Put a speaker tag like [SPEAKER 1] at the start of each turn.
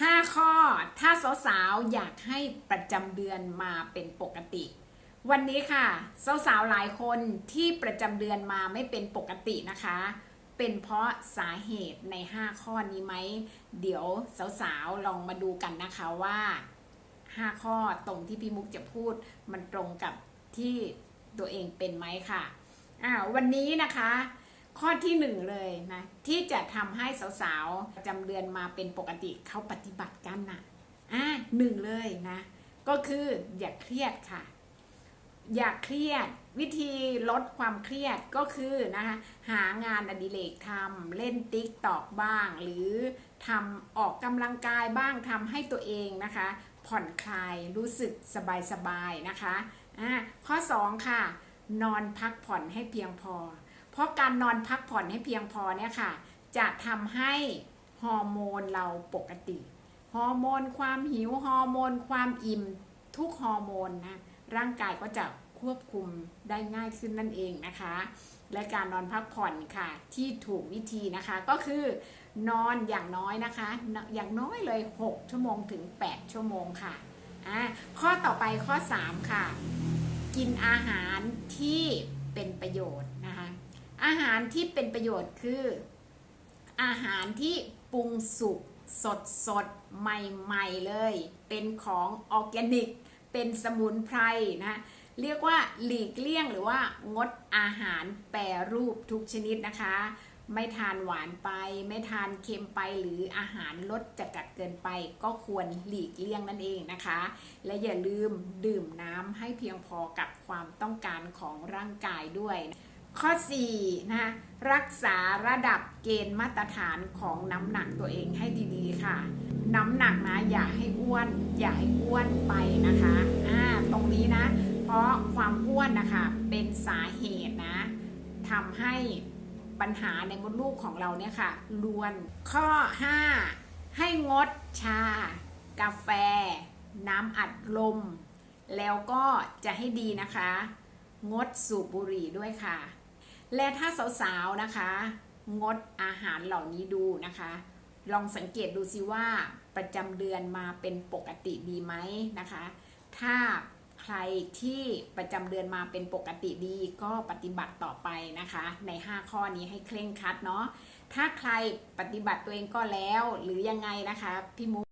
[SPEAKER 1] 5 ข้อถ้าสาวๆอยากให้ประจำเดือนมาเป็นปกติ วันนี้ค่ะสาวๆหลายคนที่ประจำเดือนมาไม่เป็นปกตินะคะ เป็นเพราะสาเหตุใน 5 ข้อนี้ไหม เดี๋ยวสาวๆลองมาดูกันนะคะว่า 5 ข้อตรงที่พี่มุกจะพูดมันตรงกับที่ตัวเองเป็นไหมค่ะอ่าวันนี้นะคะ ข้อที่หนึ่งเลยนะที่จะทำให้สาวๆประจำเดือนมาเป็นปกติเขาปฏิบัติกันนะอ่าหนึ่งเลยนะก็คืออย่าเครียดค่ะ อย่าเครียดวิธีลดความเครียดก็คือนะคะหางานอดิเรกทำเล่นติ๊กตอกบ้าง หรือทำออกกำลังกายบ้างทำให้ตัวเองนะคะ ผ่อนคลายรู้สึกสบายๆนะคะอ่าข้อ 2 ค่ะ นอนพักผ่อนให้เพียงพอ เพราะการนอนพักผ่อนให้เพียงพอเนี่ยค่ะ จะทำให้ฮอร์โมนเราปกติ ฮอร์โมนความหิว ฮอร์โมนความอิ่ม ทุกฮอร์โมนนะ ร่างกายก็จะควบคุมได้ง่ายขึ้นนั่นเองนะคะ และการนอนพักผ่อนค่ะ ที่ถูกวิธีนะคะก็คือนอนอย่างน้อยนะคะ อย่างน้อยเลย 6 ชั่วโมงถึง 8 ชั่วโมงค่ะอะข้อต่อไปข้อ 3 ค่ะ กินอาหารที่เป็นประโยชน์ อาหารที่เป็นประโยชน์คืออาหารที่ปรุงสุกสดสดใหม่ๆเลย เป็นของออร์แกนิก เป็นสมุนไพรนะ เรียกว่าหลีกเลี่ยงหรือว่างดอาหารแปรรูปทุกชนิดนะคะ ไม่ทานหวานไป ไม่ทานเค็มไปหรืออาหารลดจัดจัดเกินไป ก็ควรหลีกเลี่ยงนั่นเองนะคะ และอย่าลืมดื่มน้ำให้เพียงพอกับความต้องการของร่างกายด้วย ข้อ4นะรักษาระดับเกณฑ์มาตรฐานของน้ำหนักตัวเองให้ดีๆค่ะ น้ำหนักนะอย่าให้อ้วน อย่าให้อ้วนไปนะคะอ่าตรงนี้นะ เพราะความอ้วนนะคะเป็นสาเหตุนะทำให้ปัญหาในมดลูกของเราเนี่ยค่ะลวน ข้อ 5 ให้งดชา กาแฟ น้ำอัดลม แล้วก็จะให้ดีนะคะ งดสูบบุหรี่ด้วยค่ะ และถ้าสาวๆนะคะ งดอาหารเหล่านี้ดูนะคะ ลองสังเกตดูสิว่าประจำเดือนมาเป็นปกติดีไหมนะคะ ถ้าใครที่ประจำเดือนมาเป็นปกติดีก็ปฏิบัติต่อไปนะคะ ใน 5 ข้อนี้ให้เคร่งครัดเนาะถ้าใครปฏิบัติตัวเองก็แล้วหรือยังไงนะคะพี่มุ